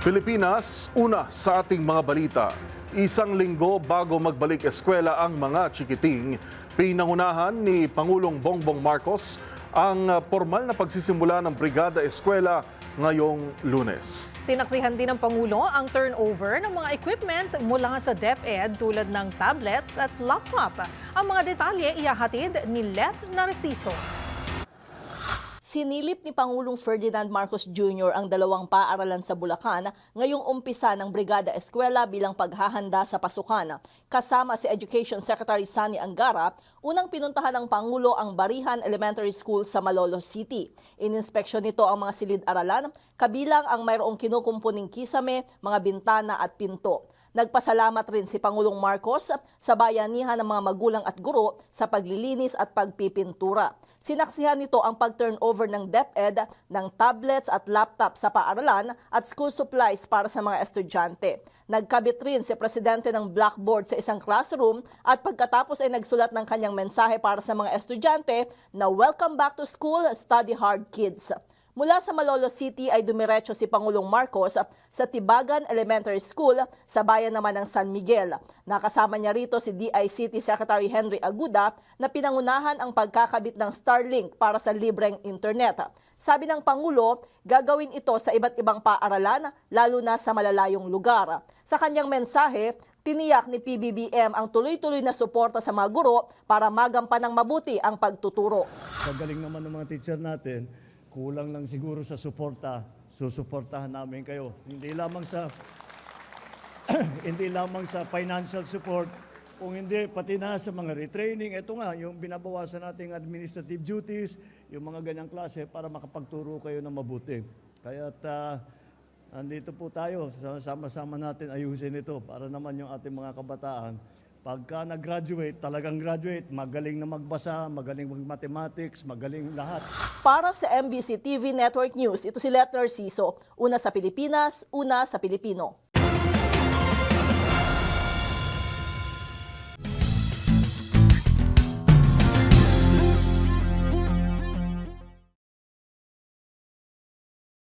Pilipinas, una sa ating mga balita. Isang linggo bago magbalik eskwela ang mga chikiting, pinangunahan ni Pangulong Bongbong Marcos ang formal na pagsisimula ng Brigada Eskwela ngayong lunes. Sinaksihan din ng Pangulo ang turnover ng mga equipment mula sa DepEd tulad ng tablets at laptop. Ang mga detalye iyahatid ni Lep Narciso. Sinilip ni Pangulong Ferdinand Marcos Jr. ang dalawang paaralan sa Bulacan ngayong umpisa ng Brigada Eskwela bilang paghahanda sa pasukan. Kasama si Education Secretary Sani Angara, unang pinuntahan ng Pangulo ang Barihan Elementary School sa Malolos City. Ininspeksyon nito ang mga silid-aralan, kabilang ang mayroong kinukumpuning kisame, mga bintana at pinto. Nagpasalamat rin si Pangulong Marcos sa bayanihan ng mga magulang at guro sa paglilinis at pagpipintura. Sinaksihan nito ang pag-turnover ng DepEd ng tablets at laptop sa paaralan at school supplies para sa mga estudyante. Nagkabit rin si Presidente ng blackboard sa isang classroom at pagkatapos ay nagsulat ng kanyang mensahe para sa mga estudyante na Welcome back to school, study hard kids. Mula sa Malolo City ay dumiretso si Pangulong Marcos sa Tibagan Elementary School sa bayan naman ng San Miguel. Nakasama niya rito si DICT Secretary Henry Aguda na pinangunahan ang pagkakabit ng Starlink para sa libreng internet. Sabi ng Pangulo, gagawin ito sa iba't ibang paaralan, lalo na sa malalayong lugar. Sa kanyang mensahe, Tiniyak ni PBBM ang tuloy-tuloy na suporta sa mga guro para magampan ng mabuti ang pagtuturo. Sa galing naman ng mga teacher natin, kulang lang siguro sa suporta. Susuportahan namin kayo. Hindi lamang sa hindi lamang sa financial support, kung hindi, pati na sa mga retraining. Ito nga, yung binabawasan nating administrative duties, yung mga ganyang klase para makapagturo kayo ng mabuti. Kaya andito po tayo, sama-sama natin ayusin ito para naman yung ating mga kabataan Pagka nag-graduate, talagang graduate, magaling na magbasa, magaling mag-mathematics, magaling lahat. Para sa MBC TV Network News, ito si Let Narciso, una sa Pilipinas, una sa Pilipino.